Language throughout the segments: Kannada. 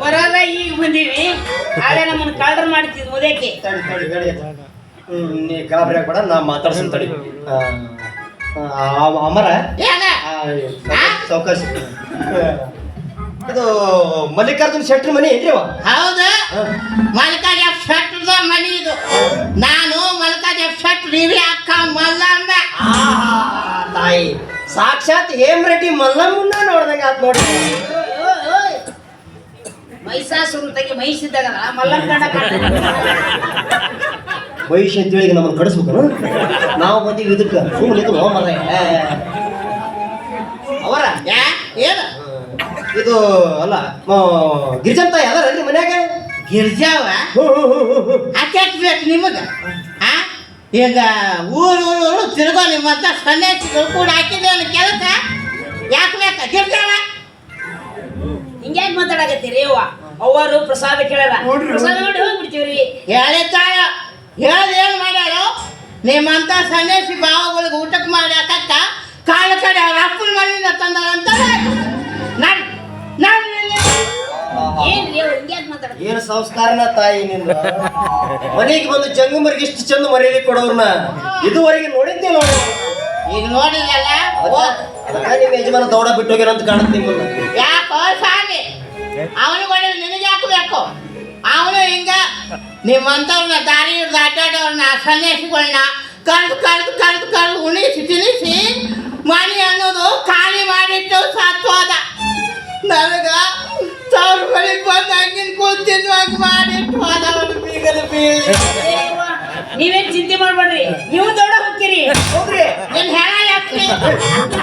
ಬರೋದ ಈಗ ಬಂದೀವಿ. ಆಗ ನಮ್ಮನ್ನ ಕಳ್ರ ಮಾಡ್ತೀವಿ ಮುದಕ್ಕೆ ತಡಿ ತಡಿ ತಡಿ. ಹ್ಮ್ ನೀ ಗಾಬರಿ ಆಗ್ಬೇಡ ನಾ ಮಾತಾಡ್ಸನ್ ತಡಿ. ಆ, ಆ, ಅಮರ? ಏನ? ಸಾವಕಾಶ ಇದು ಮಲ್ಲಿಕಾರ್ಜುನ್ ಶೆಟ್ಟರ್ ಮನಿ ಏನ್ರಿ ಅವ? ಹೌದು. ಮಲ್ಕಾಜ್ ಶೆಟ್ರದ ಮನಿ ಇದು. ನಾನು ಮಲ್ಕಾಜ್ ಶೆಟ್ಟರ್ ಇವಿ ಅಕ್ಕ ಮಲ್ಲಂದ ಆಹಾ, ತಾಯಿ. ಸಾಕ್ಷಾತ್ ಹೇಮರೆಡ್ಡಿ ಮಲ್ಲಮ್ಮನ್ನ ನೋಡ್ದಂಗೆ ಆತ್ ನೋಡಿ. ಮೈಸಾಸುರು ತೆಗೆ ಮೈಸಿದ್ದಾಗ ಮಲ್ಲಂಗ ಕಂಡ ವೈಶ್ ಅಂತೇಳಿ ಹೇಳಿ ನಮ್ಮನ್ನ ಕಡಿಸ್ಬೇಕು ನಾವು ಬಂದೀವಿ ಇದಕ್ಕೆ. ಸುಮ್ಮನೆ ಇದು ಹೋ ಅವರ ಯಾ ಏನು? ಇದು ಅಲ್ಲ ಗಿರಿಜಂತ ಯಾವ್ದಾರಲ್ರಿ ಮನ್ಯಾಗ? ಗಿರ್ಜಾವ ಬೇಕು ನಿಮಗ? ಆ? ಈಗ ಊರು ಊರು ಊರು ನಿಮ್ಮ ನಿಮ್ಮಂತ ಸನ್ಯಾಸಿಗಳು ಕೂಡ ಹಾಕಿದೆ ಅನ್ನೋ ಕೆಲಸ ಯಾಕೆ ಬೇಕಾ? ಗಿರ್ಜಾವ ಹಿಂಗ್ಯಾಕ್ ಮಾತಾಡಕತ್ತೀರಿ ಅವ್ವ? ಅವರು ಪ್ರಸಾದ ಕೇಳಲ್ಲ. ಪ್ರಸಾದ ನೋಡಿ ಹೋಗ್ಬಿಡ್ತೀವ್ರಿ. ತಾಯ ಹೇಳಿ ಏನು ಮಾಡ್ಯಾಳು ನಿಮ್ಮಂತ ಸನ್ಯಾಸಿ ಭಾವಗಳಿಗೆ ಊಟಕ್ಕೆ ಮಾಡಿ ಹಾಕಕ್ಕ ಕಾಳು ಕಡೆ ಅವ್ರ ಅಪ್ಪನ ಮನೆಯಿಂದ ತಂದಂತ ನಡ್ ನಡ್ ಏನ್ರಿ ಅವ್ರು ಹಿಂಗ್ಯಾಕ್ ಮಾತಾಡ್ತಾರೆ? ಏನು ಸಂಸ್ಕಾರನ ತಾಯಿ ನಿನ್ನ? ಮನೆಗೆ ಬಂದು ಜಂಗಮರಿಗೆ ಇಷ್ಟು ಚಂದ ಮರ್ಯಾದೆ ಕೊಡೋರ್ನ ಇದುವರೆಗೆ ನೋಡಿದ್ದೆ ನೋಡಿ ಈಗ ನೋಡಿದಲ್ಲ ಓ ನಿಮ್ಮ ಯಜಮಾನ ದೌಡ ಬಿಟ್ಟು ಹೋಗ್ಯಾರ ಅಂತ ಕಾಣುತ್ತೆ ನಿಮ್ಮನ್ನ. ಯಾಕೋ ಸ್ವಾಮಿ? ಅವನು ಕೊಡಲು ನಿನಗೆ ಹಾಕಬೇಕು ಅವನು ಹಿಂಗ ನಿಮ್ಮಂಥವ್ರನ್ನ ದಾರಿ ಅಡ್ಡಾಡೋರ್ನ ಸನ್ಯಾಸಿಗಳನ್ನ ಕರೆದು ಕರೆದು ಕರೆದು ಕರೆದು ಉಣಿಸಿ ತಿನ್ನಿಸಿ ಮನೆ ಅನ್ನೋದು ಖಾಲಿ ಮಾಡಿಟ್ಟು ಸತ್ವಾದ ನನಗ ಸಾವಿರ ಬಳಿಗೆ ಬಂದು ಹಂಗಿನ ಕೂತಿದ್ವಾಗ ಮಾಡಿಟ್ಟು ಹೋದ ಅವನು ಬೀಗದ ಬೀಳಿ ನೀವೇನು ಚಿಂತೆ ಮಾಡ್ಬೇಡ್ರಿ ನೀವು ದೊಡ್ಡ ಹೋಗ್ತೀರಿ ಹೋಗ್ರಿ. ನಿಮ್ಮ ಹೆಣ ಯಾಕ್ರಿ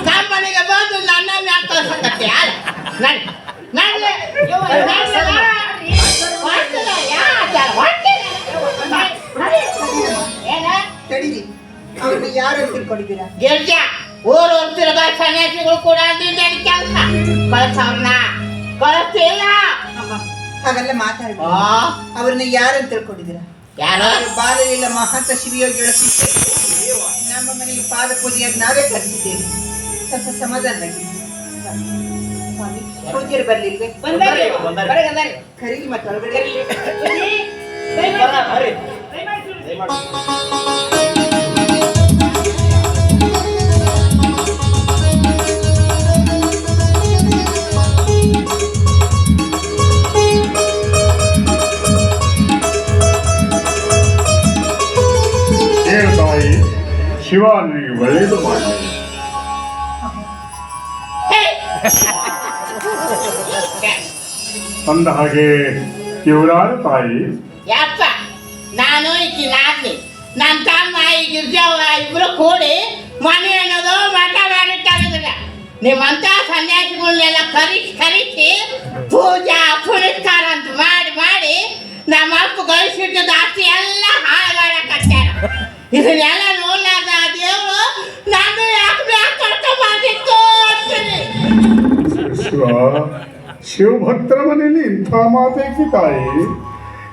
ನಮ್ಮ ಮನೆಗೆ ಬಂದು ನನ್ನ ಮ್ಯಾಕ್ ಕಳ್ಸಕತ್ತೆ ಯಾರು ನಡಿ. ಅವ್ರನ್ನ ಯಾರು ತಿಳ್ಕೊಂಡಿದ್ದೀರಾ ಗಿರ್ಜಾ ಊರು ಹೋಗ್ತಿರೋ ಸನ್ಯಾಸಿಗಳು ಕೂಡ ಕೆಲಸ. ಹಾಗೆಲ್ಲ ಮಾತಾಡಿ ಅವ್ರನ್ನ ಯಾರನ್ನು ತಿಳ್ಕೊಂಡಿದ್ದೀರಾ? ಯಾರು? ಮಹಾಂತ ಶಿವಯೋಗಿಗಳ ಶಿಷ್ಯ ನಮ್ಮ ಮನೆಗೆ ಪಾದ ಪೂಜೆಯಾಗಿ ನಾವೇ ಕರೆಸಿದ್ದೇವೆ ಸ್ವಲ್ಪ ಸಮಾಧಾನವಾಗಿ ಸ್ವಾಮಿ ಪೂಜೆರು ಬರ್ಲಿಲ್ವೇ? ಬಂದಾರಿ. ಬಂದಾರಿ. ಬಂದಾರಿ. ಕರೀಲಿ ಮತ್ತೆ ಒಳಗಡೆ. ಬರ್ರಿ. ಶಿವ ಒಳ್ಳೆಯದು ಅಂದ ಹಾಗೆ ಇವರಾರು ತಾಯಿ. ಯಪ್ಪ ನಾನು ಈಕಿ ನಾದ್ನಿ ನನ್ನ ತಮ್ಮ ಈ ಗಿರ್ಜಾವ ಇಬ್ರು ಕೂಡಿ ಮನೆ ಅನ್ನೋದು ಮಠ ಮಾಡಿಟ್ಟಾಗಿಲ್ಲ ನಿಮ್ಮಂತ ಸನ್ಯಾಸಿಗಳನ್ನೆಲ್ಲ ಕರಿಸಿ ಕರಿಸಿ ಪೂಜಾ ಪುನಸ್ಕಾರ ಅಂತ ಮಾಡಿ ಮಾಡಿ ನಮ್ಮ ಅಪ್ಪ ಗಳಿಸಿಟ್ಟಿದ್ದ ಆಸ್ತಿ ಎಲ್ಲ ಹಾಳು ಮಾಡಕತ್ತಾರ ಇದನ್ನೆಲ್ಲ ನೋಡ್ಲಾರ್ದ ದೇವರು ನಾನು ಯಾಕೆ ಅಂತೀನಿ. ಶಿವಭಕ್ತರ ಮನೆಯಲ್ಲಿ ಇಂಥ ಮಾತೇಕಿ ತಾಯಿ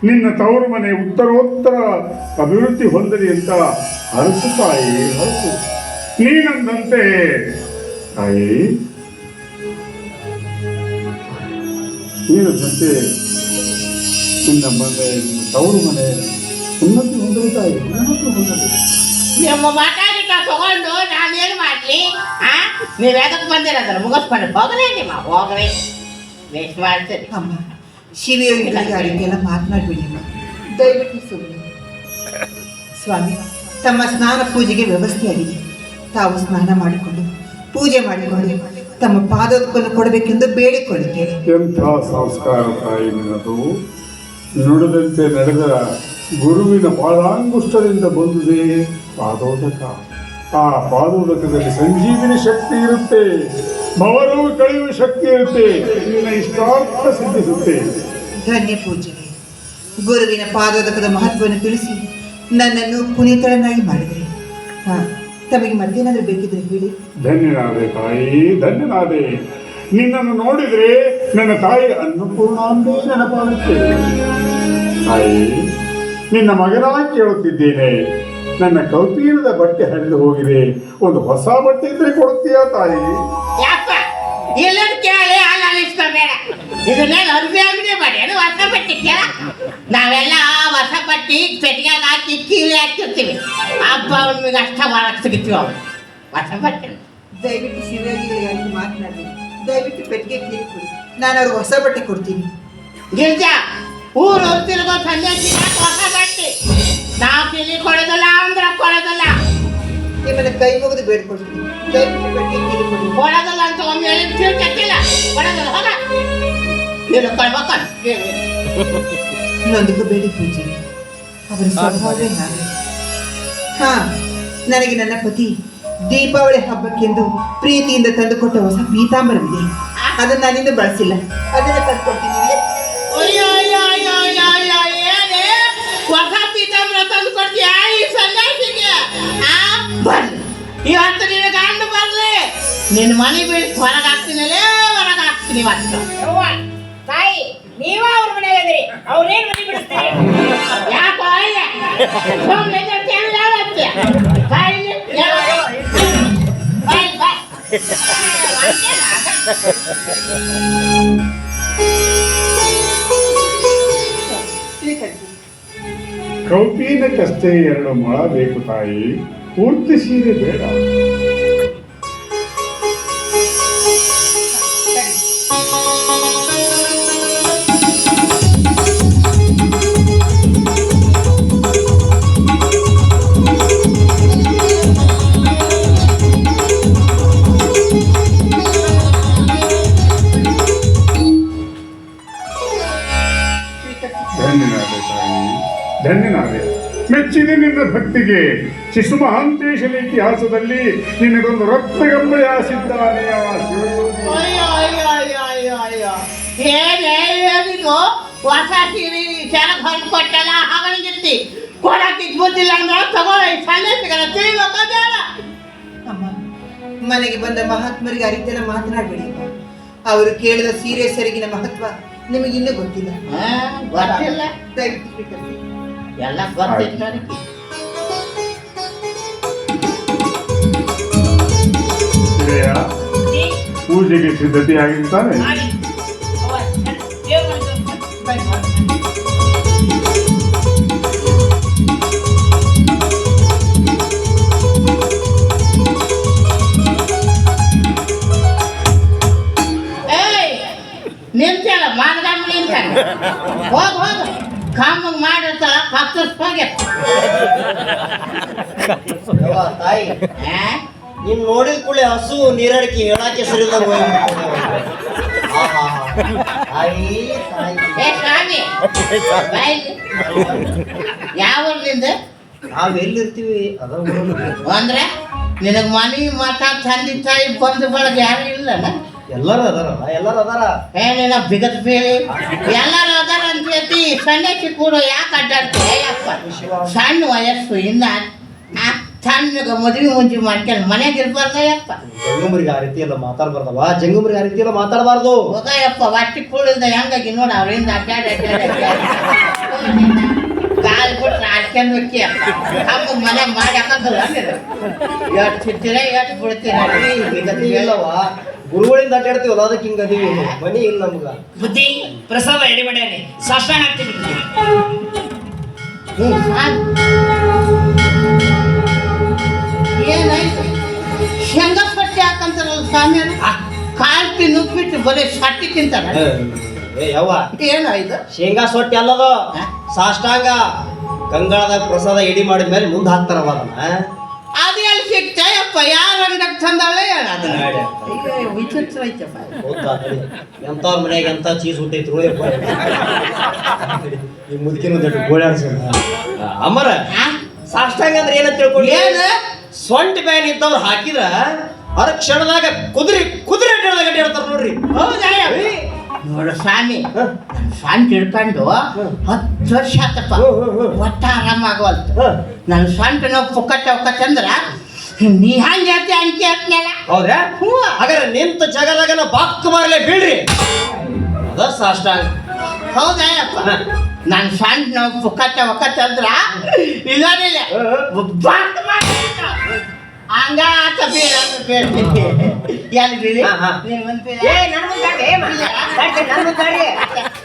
ನಿನ್ನ ತವರು ಮನೆ ಉತ್ತರೋತ್ತರ ಅಭಿವೃದ್ಧಿ ಹೊಂದಲಿ ಅಂತ ಹರಸು ತಾಯಿ ಹರಸು ನೀನಂದಂತೆ ತಾಯಿ. ನೀನಂದಂತೆ ನಿನ್ನ ಮನೆ ತವರು ಮನೆ ಉನ್ನತಿ ಹೊಂದಲಿ ತಾಯಿ, ಉನ್ನತಿ ಹೊಂದಲಿ. ನಿಮ್ಮ ಮಾತಾಡಿಕ ತಗೊಂಡು ನಾನೇನು ಮಾಡಲಿ, ಆ? ನೀವು ಎದಕ್ಕೆ ಬಂದಿರೋದ್ರ ಮುಗಿಸ್ಕೊಂಡು ಹೋಗ್ರಿ ನಿಮ್ಮ ಹೋಗ್ರಿ ವೇಸ್ಟ್ ಮಾಡ್ತೀರಿ ಅಮ್ಮ ಶಿವಯೋಗಿಗಳಿಗೆ ಆ ರೀತಿ ಎಲ್ಲ ಮಾತನಾಡಬೇಡಿ ಅಮ್ಮ. ದಯವಿಟ್ಟು ಸುಮ್ಮನೆ ಸ್ವಾಮಿ ತಮ್ಮ ಸ್ನಾನ ಪೂಜೆಗೆ ವ್ಯವಸ್ಥೆಯಾಗಿದೆ. ತಾವು ಸ್ನಾನ ಮಾಡಿಕೊಂಡು ಪೂಜೆ ಮಾಡಿಕೊಂಡು ತಮ್ಮ ಪಾದೋತ್ಪನ್ನ ಕೊಡಬೇಕೆಂದು ಬೇಡಿಕೊಳ್ಳುತ್ತೇವೆ. ಎಂಥ ಸಂಸ್ಕಾರ ತಾಯಿ ನಿನ್ನದು? ನುಡಿದಂತೆ ನಡೆದ ಗುರುವಿನ ಪಾದಾಂಗುಷ್ಟದಿಂದ ಬಂದಿದೆ ಪಾದೋದಕ. ಆ ಪಾದೋದಕದಲ್ಲಿ ಸಂಜೀವಿನಿ ಶಕ್ತಿ ಇರುತ್ತೆ. ಭವರು ಕಳೆಯುವ ಶಕ್ತಿ ಇರುತ್ತೆ. ನಿನ್ನ ಇಷ್ಟಾರ್ಥ ಸಿದ್ಧಿಸುತ್ತೆ. ಧನ್ಯ ಪೂಜೆ ಗುರುವಿನ ಪಾದೋದಕದ ಮಹತ್ವವನ್ನು ತಿಳಿಸಿ ನನ್ನನ್ನು ಪುನೀತರನ್ನಾಗಿ ಮಾಡಿದ್ರಿ. ಹಾ ತಮಗೆ ಮತ್ತೇನಾದರೂ ಬೇಕಿದ್ರೆ ಹೇಳಿ. ಧನ್ಯನಾದೆ ತಾಯಿ ಧನ್ಯನಾದೆ. ನಿನ್ನನ್ನು ನೋಡಿದ್ರೆ ನನ್ನ ತಾಯಿ ಅನ್ನಪೂರ್ಣಾಂಬೇ ನೆನಪಾಗುತ್ತೆ. ತಾಯಿ ನಿನ್ನ ಮಗನಾಗಿ ಕೇಳುತ್ತಿದ್ದೇನೆ. ನನ್ನ ಕೌಪೀನದ ಬಟ್ಟೆ ಹರಿದು ಹೋಗಿದೆ. ಒಂದು ಹೊಸ ಬಟ್ಟೆ ಇದ್ರೆ ಕೊಡುತ್ತೀಯಾ ತಾಯಿ? ಇಲ್ಲದ ಕೇಳಿ ಅಲ್ಲ ಅನಿಸ್ಕೋಬೇಡ ಇದನ್ನೇನು ಅರ್ಬಿ ಅಂಗಡಿ ಮಾಡಿ ಅದು ಹೊಸ ಬಟ್ಟೆ ಕೇಳ? ನಾವೆಲ್ಲ ಹೊಸ ಪಟ್ಟಿ ಪೆಟ್ಟಿಗೆ ಹಾಕಿ ಕೀಲಿ ಹಾಕಿರ್ತೀವಿ ಹಬ್ಬ ನಿಮಗೆ ಅಷ್ಟ ಮಾಡಕ್ ಸಿಗ್ತೀವಿ ಅವನು ಹೊಸ ಬಟ್ಟೆ ದಯವಿಟ್ಟು ಶಿವಯೋಗಿಗಳಿಗೆ ಮಾತನಾಡಿ ದಯವಿಟ್ಟು ಪೆಟ್ಟಿಗೆ ಕೀಲಿ ಕೊಡಿ. ನಾನು ಅವ್ರಿಗೆ ಹೊಸ ಬಟ್ಟೆ ಕೊಡ್ತೀನಿ. ಗಿರ್ಜಾ ಊರು ತಿರುಗೋ ಸನ್ಯಾಸಿ ಹೊಸ ಬಟ್ಟೆ ನಾವು ಕೀಲಿ ಕೊಡೋದಲ್ಲ ಅಂದ್ರೆ ಕೊಡೋದಲ್ಲ. ನಿಮ್ಮನ್ನ ಕೈ ಮುಗಿದು ಬೇಡ್ಕೊಡ್ತೀನಿ ಕೈ ಮುಗಿದು ಕೊಡಿ. ಕೊಡೋದಲ್ಲ ಅಂತ ಒಮ್ಮೆ ಹೇಳಿ ತಿಳ್ಕೊಟ್ಟಿಲ್ಲ. ಕೊಡೋದಲ್ಲ ಹೋಗ. ನೀನು ಕೊಡ್ಬೇಕ ನೊಂದಿಗೂ ಬೇಡಿ ಪೂಜೆ. ಅವರ ಸ್ವಭಾವವೇ ಹಾಗೆ. ಹಾ ನನಗೆ ನನ್ನ ಪತಿ ದೀಪಾವಳಿ ಹಬ್ಬಕ್ಕೆಂದು ಪ್ರೀತಿಯಿಂದ ತಂದುಕೊಟ್ಟ ಹೊಸ ಪೀತಾಂಬರವಿದೆ. ಅದನ್ನು ನಾನಿನ್ನೂ ಬಳಸಿಲ್ಲ. ಅದನ್ನ ತಂದುಕೊಡ್ತೀನಿ. ಇವತ್ತು ನಿನ್ನ ಗಂಡು ಬರ್ಲಿ. ನಿನ್ನ ಮನೆ ಬಿಟ್ಟು ಹೊರಗೆ ಹಾಕ್ತೀನಲ್ಲೇ ಹೊರಗೆ ಹಾಕ್ತೀನಿ ಇವತ್ತು ತಾಯಿ ನೀವ ಅವ್ರ ಮನೆಗೆ ಇದ್ರಿ. ಅವ್ರೇನ್ ಮನೆ ಬಿಡಿಸ್ತಾರೆ? ಯಾಕೋ ಅಯ್ಯ? ಸುಮ್ಮನೆ ಕೇಳಿ ಹೇಳತ್ತೆ ತಾಯಿ. ಬಾಯ್ ಬಾಯ್ ಎರಡು ಮೊಳ ಬೇಕು ತಾಯಿ. ಪೂರ್ತಿ ಸೀರೆ ಬೇಡ ಧನ್ಯನಾದೆ ತಾಯಿ ಧನ್ಯನಾದೆ ಮೆಚ್ಚಿದೆ ನಿನ್ನ ಭಕ್ತಿಗೆ ಶಿಶು ಮಹಾಂತೇಶನ ಇತಿಹಾಸದಲ್ಲಿ ನಿನಗೊಂದು ರಕ್ತ ಆಸಿದ್ದಾನೆ ಹೊಸ ಸೀರೆ ಚೆನ್ನಾಗಿ ಹೊರಗೆ ಕೊಟ್ಟಲ್ಲ? ಹಾಗಂಗಿರ್ತಿ ಕೊಡಕ್ಕೆ ಬುದ್ಧಿಲ್ಲ ಅಂದ್ರೆ ತಗೊಳ್ಳ ಸಣ್ಣ ಸಿಗಲ್ಲ ತಿಳಿಬೇಕು ಬೇಡ ಅಮ್ಮ ಮನೆಗೆ ಬಂದ ಮಹಾತ್ಮರಿಗೆ ಅರಿತೆಲ್ಲ ಮಾತನಾಡಬೇಡಿ ಅವರು ಕೇಳಿದ ಸೀರೆ ಸರಿಗಿನ ಮಹತ್ವ ನಿಮಗಿನ್ನೂ ಗೊತ್ತಿಲ್ಲ. ಆ, ಗೊತ್ತಿಲ್ಲ. ಎಲ್ಲ ಗೊತ್ತಿತ್ತು ಪೂಜೆಗೆ ಸಿದ್ಧತೆ ಆಗಿರ್ತಾನೆ ಮಾಡಿ ಅವ್ವ, ನಡಿ, ದೇವ್ರ ಮನೆಗೆ ಹೋಗ್ತೀನಿ. ಬಾಯ್ ಬಾಯ್. ಏಯ್ ನಿಲ್ಸಲ್ಲ ಮಾನಗಮ್ಮ ನಿಲ್ತಾನೆ ಹೋಗ್ ಹೋಗ. ಕಾಮಂಗ್ ಮಾಡಿರ್ತಾಳ ಕತ್ತರಿಸ್ ಹೋಗ್ಯ ಯವ್ವ, ತಾಯಿ. ನೀನ್ ನೋಡಿದ ಕೂಡಲೇ ಹಸು ನೀರಡಿಕೆ ಹೇಳಕ್ಕೆ ಸರಿದಾಗ. ಯಾವ ಊರ್ಲಿಂದ ನಾವ್ ಎಲ್ಲಿರ್ತೀವಿ? ಅದ. ಅಂದ್ರೆ ನಿನಗ್ ಮನಿ ಮಠ ತಂದೆ ತಾಯಿ ಬಂದ ಬಳಗ ಯಾರು ಇಲ್ಲನ ಎಲ್ಲರೂ ಅದಾರ ಎಲ್ಲರೂ ಅದಾರ. ಏ ನಿನ್ನ ಬಿಗತ್ ಬೀಳಿ. ಎಲ್ಲರೂ ಅದಾರ ಅಂತ ಹೇಳ್ತಿ. ಸಣ್ಣಕ್ಕೆ ಕೂಡ ಯಾಕೆ ಅಡ್ಡಾಡ್ತೀಯ ಯಪ್ಪ ಸಣ್ಣ ವಯಸ್ಸು ಇನ್ನ. ಆ, ಸಣ್ಣಗ ಮದುವೆ ಮುಂಜಿ ಮಾಡ್ಕೊಂಡು ಮನೆಗೆ ಇರ್ಬಾರ್ದ ಯಪ್ಪ. ಜಂಗಮರಿಗೆ ಆ ರೀತಿ ಎಲ್ಲ ಮಾತಾಡ್ಬಾರ್ದವ ಜಂಗಮರಿಗೆ ಆ ರೀತಿ ಎಲ್ಲ ಮಾತಾಡಬಾರ್ದು. ಹೋಗಯಪ್ಪ ಹೊಟ್ಟಿ ಕೂಳಿಲ್ದ ಹೆಂಗಾಗಿ ನೋಡ ಅವರಿಂದ ಅಡ್ಡಾಡ ಕಾಲ್ ಬಿಟ್ರೆ ಹಾಕ್ಕೊಂಡು ಹೋಕ್ಕಿ ಅಪ್ಪ ಅಮ್ಮ ಮನೆ ಮಾಡಿ ಹಾಕಲ್ಲ ಎಷ್ಟು ಸಿಗ್ತೀರ ಎಷ್ಟು ಬಿಡ್ತೀರ? ಇಲ್ಲವ ಗುರುಗಳಿಂದ ಅಡ್ಡಾಡ್ತೀವಲ್ಲ ಅದಕ್ಕೆ ಹಿಂಗ ಅದೀವಿ ಮನಿ ಇಲ್ಲ ನಮ್ಗ. ಬುದ್ಧಿ ಪ್ರಸಾದ ಎಡೆ ಮಾಡ್ಯಾನೆ. ಸಾಷ್ಟಾಂಗ ಹಾಕ್ತೀನಿ. ಏನಾಯ್ತು ಶೇಂಗಾ ಪಟ್ಟಿ ಹಾಕಂತಾರಲ್ಲ ಸ್ವಾಮಿ ಕಾಲ್ ತಿನ್ನು ಬಿಟ್ಟು ಬರೀ ಸಟ್ಟಿ ತಿಂತಾರ? ಏ ಯವ್ವ. ಏನಾಯ್ತು ಶೇಂಗಾ ಸೊಟ್ಟಿ ಅಲ್ಲದು. ಸಾಷ್ಟಾಂಗ. ಗಂಗಾಳದಾಗ ಪ್ರಸಾದ ಎಡಿ ಮಾಡಿದ ಮೇಲೆ ಮುಂದೆ ಹಾಕ್ತಾರವ ಅದನ್ನ ಅದು ಎಲ್ಲಿ ಸಿಗ್ತಾಯಪ್ಪ ಯಾರು ಅಂಗಡಿಗೆ ತಂದಾಳೆ ವಿಚಿತ್ರ ಐತಪ್ಪ. ಹೌದಾ ಎಂತವ್ರ ಮನ್ಯಾಗ ಎಂತ ಚೀಸ್ ಹುಟ್ಟೈತ್ರು ಯಪ್ಪ. ಈ ಮುದುಕಿನ ಒಂದಷ್ಟು ಗೋಳಾಡ್ಸ ಅಮರ? ಸಾಷ್ಟಾಂಗ ಅಂದ್ರೆ ಏನಂತ ತಿಳ್ಕೊಳ್ಳಿ? ಏನು? ಸೊಂಟ ಬ್ಯಾನ್ ಇದ್ದವ್ರು ಹಾಕಿದ್ರ ಅರ ಕ್ಷಣದಾಗ ಕುದುರೆ ಕುದುರೆ ಅಡ್ಡಾಡ್ದಾಗ ಇರ್ತಾರ ನೋಡ್ರಿ. ನೋಡ ಸ್ವಾಮಿ ಸ್ವಾಮಿ ತಿಳ್ಕೊಂಡು ಹತ್ತು ವರ್ಷ ಆತಪ್ಪ. ಒಟ್ಟ ಆರಾಮಾಗವಲ್ತು. ನನ್ನ ಸ್ವಂಟ ನಾವು ಪುಕ್ಕಟ್ಟ ಹೋಗತ್ತಂದ್ರ ನೀ ಹಂಗೆ ಹೇಳ್ತಿ ಅಂಕಿ ಹೇಳ್ತೀನಲ್ಲ ಹೌದಾ ಹ್ಞೂ. ಹಾಗಾದ್ರೆ ನಿಂತ ಜಗದಾಗ ನಾ ಬಾಕ್ ಮಾರ್ಲೆ ಬೀಳ್ರಿ. ಅದ ಸಾಷ್ಟಾಂಗ. ಹೌದಯ್ಯಪ್ಪ ನಾನು ನನ್ನ ಸಣ್ಣ ನಾವು ಪುಕ್ಕಟ್ಟ ಒಕ್ಕತ್ತೆ ಅಂದ್ರ ಇಲ್ಲೋದಿಲ್ಲ. ಹಂಗ ಆತ ಬೀಳ ಬೀಳ್ತೀನಿ ಎಲ್ಲಿ. ನೀನ್ ಏ ನನ್ ಏ ನನ್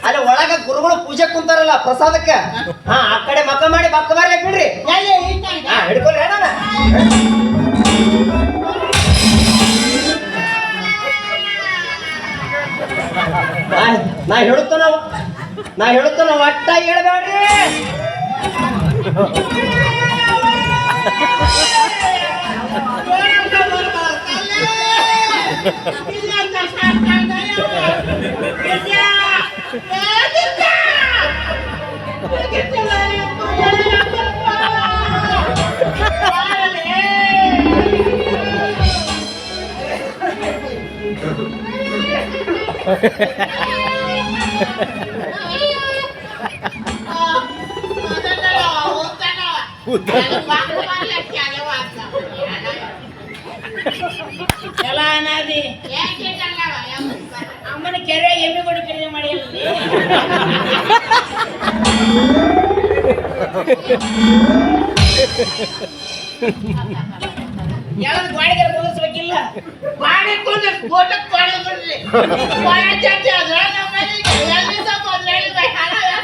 ಅಲ್ಲಿ ಒಳಗ ಗುರುಗಳು ಪೂಜೆ ಕುಂತಾರಲ್ಲ ಪ್ರಸಾದಕ್ಕೆ? ಹಾ ಆ ಕಡೆ ಮಕ್ಕ ಮಾಡಿ ಬಕ್ಕ ಮಾರ್ಲಿ ಬಿಡ್ರಿ? ಹಾ ಹಿಡ್ಕೊಳ್ರಿ ಹೇಳೋಣ. ನಾ ಹೇಳುತ್ತಾನ ನಾ ಹೇಳುತ್ತಾನ ಒಟ್ಟ ಹೇಳ್ಬೇಡ್ರಿ ಇಲ್ಲಂತ ಸಾಕಾಗಲ್ಲ. ಇಲ್ಲ. ಏ, ಇಲ್ಲ. ಕೆಟ್ಟಲ್ಲ, ಯಪ್ಪ, ಎಲ್ಲ ಅನಾದಿ ಅಮ್ಮನ ಕೆರೆ ಎಮ್ಮೆ ಕೊಡು ಕೆರೆ ಮಾಡಿ ಅಲ್ಲಿ. ಯಾವ್ದು ಗಾಡಿಗೆ ಮುಗಿಸ್ಬೇಕಿಲ್ಲ ಮಾಡಿಕೊಂಡು ಫೋಟೋಕ್ ಮಾಡಿದ್ಬಿಡ್ರಿ. ಒಳ ಚರ್ಚೆ ಆದ್ರೆ ನಮ್ಮ ಮನೆಗೆ ಎಲ್ಲಿ ಸ್ವಲ್ಪ ಅದ್ರಲ್ಲಿ ಹಣ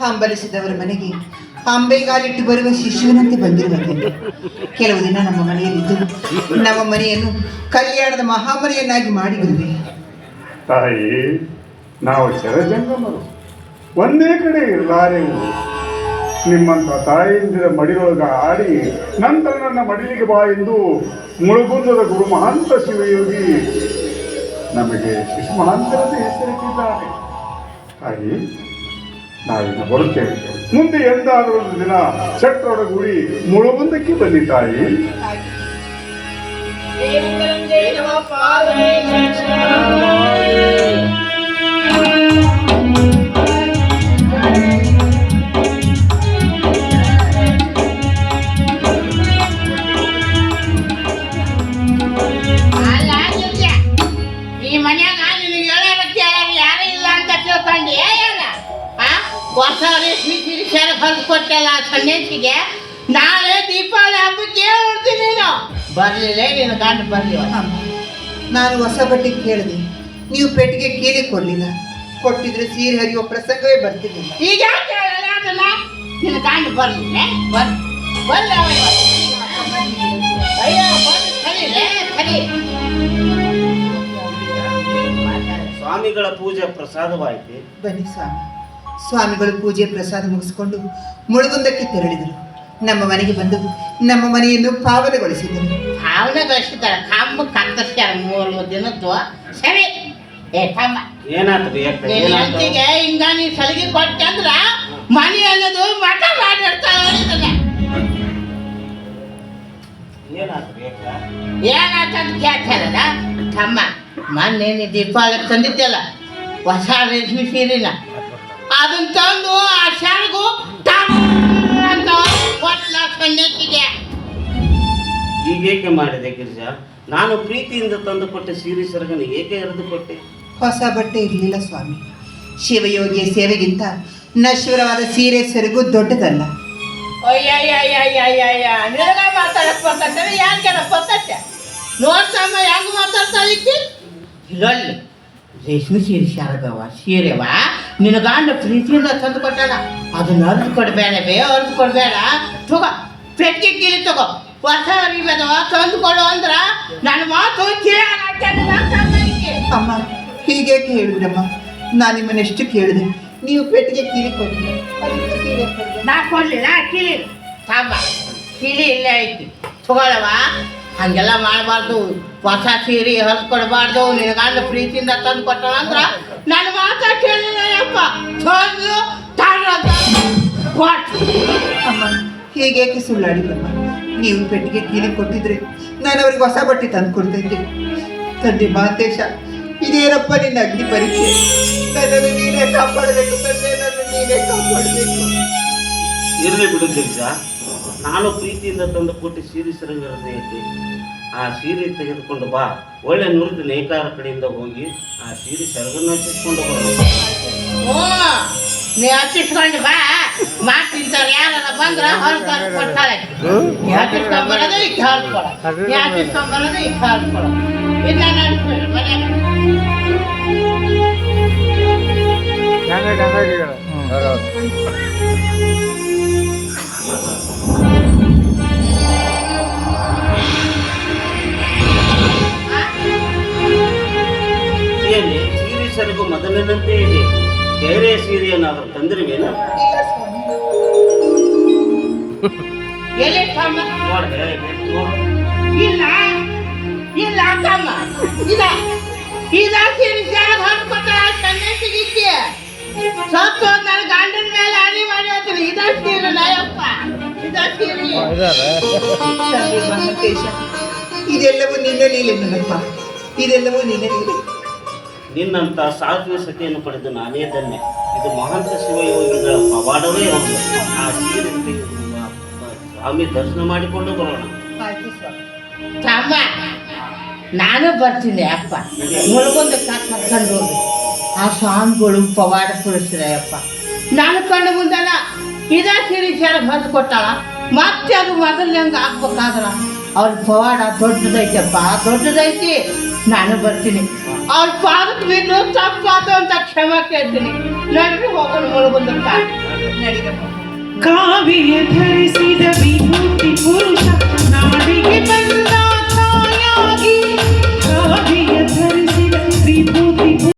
ಹಂಬಲಿಸಿದವರ ಮನೆಗೆ ಅಂಬೆಗಾಲಿಟ್ಟು ಬರುವ ಶಿಶುವಿನಂತೆ ಬಂದಿರುವ ತಂದೆ ಕೆಲವು ದಿನ ನಮ್ಮ ಮನೆಯಲ್ಲಿದ್ದು ನಮ್ಮ ಮನೆಯನ್ನು ಕಲ್ಯಾಣದ ಮಹಾಮನೆಯನ್ನಾಗಿ ಮಾಡಿ ಗುರುವೆ ತಾಯಿ, ನಾವು ಚರಜಂಗಮರು ಒಂದೇ ಕಡೆ ಇರಲಾರೆವು ನಿಮ್ಮಂತ ತಾಯಿಯಿಂದ ಮಡಿಯೊಳಗ ಆಡಿ ನಂತರ ನನ್ನ ಮಡಿಲಿಗೆ ಬಾ ಎಂದು ಮುಳುಗುಂದದ ಗುರು ಮಹಾಂತ ಶಿವಯೋಗಿ ನಮಗೆ ಶಿಶು ಮಹಾಂತರದ ಹೆಸರಿಟ್ಟಿದ್ದಾರೆ ತಾಯಿ ನಾವಿನ್ನು ಬರುತ್ತೇವೆ. ಮುಂದೆ ಎಂದಾದರೂ ಒಂದು ದಿನ ಚಕ್ರೊಡಗೂಡಿ ಮುಳುಗುಂದಕ್ಕೆ ಬನ್ನಿ ತಾಯಿ. ದೇವಂಗಲಂ ಜೈ ಹೊಸ ರೇಷ್ಮೆ ಸೀರೆ ಬರೆದು ಕೊಟ್ಟಲ್ಲ ಸನ್ಯಾಸಿಗೆ ನಾಳೆ ದೀಪಾವಳಿ ಹಬ್ಬಕ್ಕೆ ಕೇಳ್ತೀನಿ ನೀನು. ಬರ್ಲಿಲ್ಲ ನೀನು ಗಂಡ ಬರಲಿಲ್ಲ. ನಾನು ಹೊಸ ಬಟ್ಟೆ ಕೇಳಿದೆ. ನೀವು ಪೆಟ್ಟಿಗೆ ಕೇಳಿ ಕೊಡಲಿಲ್ಲ. ಕೊಟ್ಟಿದ್ರೆ ಸೀರೆ ಹರಿಯೋ ಪ್ರಸಂಗವೇ ಬರ್ತಿರ್ಲಿಲ್ಲ. ಈಗ ಯಾಕೆ ಹೇಳಲ್ಲ ಅದನ್ನ? ನಿನ್ನ ಗಂಡ ಬರ್ಲಿಲ್ಲ? ಬರ್ ಬರ್ಲಿ ಅವ ಇವತ್ತು. ಅಯ್ಯೋ ಕರಿ ಸ್ವಾಮಿಗಳ ಪೂಜೆ ಪ್ರಸಾದವಾಯಿತು. ಬನ್ನಿ ಸ್ವಾಮಿ. ಸ್ವಾಮಿಗಳು ಪೂಜೆ ಪ್ರಸಾದ ಮುಗಿಸಿಕೊಂಡು ಮುಳುಗುಂದಕ್ಕೆ ತೆರಳಿದರು. ನಮ್ಮ ಮನೆಗೆ ಬಂದು ನಮ್ಮ ಮನೆಯನ್ನು ಪಾವನಗೊಳಿಸಿದರು. ಪಾವನಗೊಳಿಸಿದ್ದಾರೆ ಕಂಬ ಕತ್ತರಿಸ್ಯಾರ ಮೂರು ದಿನದ್ದು. ಸರಿ ಏ ತಮ್ಮ. ಹೆಂಡತಿಗೆ ಹಿಂಗ ನೀ ಸಲಿಗೆ ಕೊಟ್ಟೆ ಅಂದ್ರ ಮನೆ ಅನ್ನೋದು ಮಠ ಮಾಡಿರ್ತಾವ ಏನಾತಂತ ಕೇಳ್ತಾರಲ್ಲ ತಮ್ಮ ಮೊನ್ನೆ ನೀ ದೀಪಾವಳಿ ತಂದಿದ್ದೆಲ್ಲ ಹೊಸ ರೇಷ್ಮೆ ಸೀರೆನ. ಅದನ್ನ ತಂದು ಆ ಶಾಲೆಗೂ ಅಂತ ಕೊಟ್ಲ ಈಗ ಏಕೆ ಮಾಡಿದೆ ಗಿರಿಜ? ನಾನು ಪ್ರೀತಿಯಿಂದ ತಂದು ಕೊಟ್ಟೆ ಸೀರೆ ಸರಗನ ಏಕೆ ಎರೆದು ಕೊಟ್ಟೆ? ಹೊಸ ಬಟ್ಟೆ ಇರಲಿಲ್ಲ ಸ್ವಾಮಿ. ಶಿವಯೋಗಿಯ ಸೇವೆಗಿಂತ ನಶ್ವರವಾದ ಸೀರೆ ಸೆರಗು ದೊಡ್ಡದಲ್ಲ. ಅಯ್ಯಯ್ಯಯ್ಯಯ್ಯಯ್ಯ ನಿನಗ ಮಾತಾಡಕ್ ಬರ್ತೈತೆ ಯಾಕೆ ಬರ್ತೈತೆ? ನೋಡ್ತಮ್ಮ ಹೆಂಗ್ ಮಾತಾಡ್ತಾ ಇದ್ದಿ? ರೇಷ್ಮೆ ಸೀರೆ ಶಾರದವ ಸೀರೆವ ನಿನ್ನ ಗಾಂಡ ಪ್ರೀತಿಯಿಂದ ತಂದು ಕೊಟ್ಟಾನ. ಅದನ್ನ ಅರ್ದು ಕೊಡ್ಬೇಡ ಬೇ ಅರ್ದು ಕೊಡ್ಬೇಡ. ತಗೋ ಪೆಟ್ಟಿಗೆ ಕೀಲಿ ತಗೋ. ಹೊಸ ಅರಿಬೇದವ ತಂದು ಕೊಡು ಅಂದ್ರ ನನ್ನ ಮಾತು ಅಮ್ಮ ಹೀಗೆ ಹೇಳಿದ್ರಮ್ಮ ನಾನು ನಿಮ್ಮನ್ನೆಷ್ಟು ಕೇಳಿದೆ. ನೀವು ಪೆಟ್ಟಿಗೆ ಕೀಲಿ ಕೊಡಿ. ನಾ ಕೊಡ್ಲಿಲ್ಲ ಕೀಲಿ. ತಮ್ಮ ಕಿಲಿ ಇಲ್ಲೇ ಐತಿ. ತಗೊಳವ ಹಂಗೆಲ್ಲ ಮಾಡಬಾರ್ದು. ಹೊಸ ಸೀರೆ ಹೊಲ್ಕೊಡ್ಬಾರ್ದು ಕೊಡಬಾರ್ದು ನಿನ್ನ ಪ್ರೀತಿಯಿಂದ ತಂದು ಕೊಟ್ಟಣ ಅಂದ್ರ ನನ್ನ ಮಾತ ಕೇಳಿಲ್ಲ ಯಪ್ಪ ತಂದು ಹೀಗೇಕೆ ಸುಳ್ಳಾಡಿದಮ್ಮ ನೀವು ಪೆಟ್ಟಿಗೆ ಕೀಲಿ ಕೊಟ್ಟಿದ್ರೆ ನಾನು ಅವ್ರಿಗೆ ಹೊಸ ಬಟ್ಟೆ ತಂದು ಕೊಡ್ತಿದ್ದೆ ತಂದೆ ಮಾತೇಶ ಇದೇನಪ್ಪ ನಿನ್ನ ಅಗ್ನಿ ಪರೀಕ್ಷೆ? ನನ್ನನ್ನು ನೀನೇ ಕಾಪಾಡಬೇಕು ತಂದೆ ನನ್ನ ನೀನೇ ಕಾಪಾಡಬೇಕು. ಇರಲಿ ಬಿಡು ನಾನು ಪ್ರೀತಿಯಿಂದ ತಂದು ಕೊಟ್ಟು ಸೀರೆ ಸರಂಗ ಹೃದಯಕ್ಕೆ ಆ ಸೀರೆ ತೆಗೆದುಕೊಂಡು ಬಾ. ಒಳ್ಳೆ ನುರಿದ ನೇಕಾರ ಕಡೆಯಿಂದ ಹೋಗಿ ಆ ಸೀರೆ ಸೆರಗನ್ನ ಓ ನೀ ಹಚ್ಚಿಸ್ಕೊಂಡು ಬಾ. ಮಾತು ತಿಂತಾರೆ ಯಾರ ಬಂದ್ರ ಹೊರಗೆ ತಂದು ಕೊಡ್ತಾಳೆ ನೀ ಹಚ್ಚಿಸ್ಕೊಂಡ್ ಬರೋದು ಈಗ ಹೊರಗೆ ಕೊಡ. ನೀ ಹಚ್ಚಿಸ್ಕೊಂಡ್ ಬರೋದು ಈಗ ಹೊರಗೆ ಕೊಡ. ಇಲ್ಲ ನಡೆಸ್ಬೇಡ ಮನ್ಯಾಗ ಸೀರೆಯಲ್ಲಿ ಸೀರೆ ಸೆರಗು ಮೊದಲಿನಂತೆ ಇದೆ. ಬೇರೆ ಸೀರೆಯನ್ನಾದರೂ ತಂದಿರುವೇನು? ಎಲ್ಲಿ ತಮ್ಮ? ನೋಡ್ದೆ ನೋಡು ಇಲ್ಲ ಇಲ್ಲ ತಮ್ಮ. ಇದ ಇದ ತಂದೆ ಸತ್ತು ನನ್ನ ಗಂಡನ ಮೇಲೆ ಹನಿ ಮಾಡಿ ಹೋಗ್ತೀನಿ ಇದ ಸೀರೆ ನಯಪ್ಪ. ಇದ ಸೀರೆ. ತಂದೆ ಮಹಾಂತೇಶ ಇದೆಲ್ಲವೂ ನಿನ್ನ ಲೀಲೆ ನನ್ನಪ್ಪ ಇದೆಲ್ಲವೂ ನಿನ್ನ ಲೀಲೆ ನಿನ್ನಂತ ಸಾತ್ವಿಕ ಸತಿಯನ್ನು ಪಡೆದು ನಾನೇ ತನ್ನೆ ಇದು ಮಹಂತ ಶಿವಯೋಗಿಗಳ ಪವಾಡವೇ ಒಂದು. ಆ ಸೀರೆ ಸ್ವಾಮಿ ದರ್ಶನ ಮಾಡಿಕೊಂಡು ಬರೋಣ. ನಾನು ಬರ್ತೀನಿ ಅಪ್ಪ. ಮುಳುಗೊಂದು ಕರ್ಕೊಂಡು ಹೋಗಿ. ಆ ಸ್ವಾಮಿಗಳು ಪವಾಡ ಪುರುಷರಯ್ಯಪ್ಪ ನಾನು ಕಂಡು ಮುಂದಲ್ಲ. ಇದೇ ಸೀರೆ ಜನ ಬಂದು ಕೊಟ್ಟಾಳ. ಮತ್ತೆ ಅದು ಮೊದಲಂಗೆ ಹಾಕ್ಬೇಕಾದ್ರ ಅವ್ರ ಪವಾಡ ದೊಡ್ಡದೈತಪ್ಪ. ದೊಡ್ಡದೈತಿ. ನಾನು ಬರ್ತೀನಿ. ಅವ್ರ ಪಾದಕ್ಕೆ ಬಿದ್ದು ತಪ್ಪಾದ ಅಂತ ಕ್ಷಮ ಕೇಳ್ತೀನಿ. ನಡಿಗೆ ಹೋಗೋಣ ಮುಳುಗುಂದ ನಡಿಗೆ ಕಾವಿಯ ಧರಿಸಿದ ವಿಭೂತಿ ಪುರುಷ, ನಾಡಿಗೆ ಬಂದ ತಾಯಾಗಿ ಕಾವಿಯ ಧರಿಸಿದ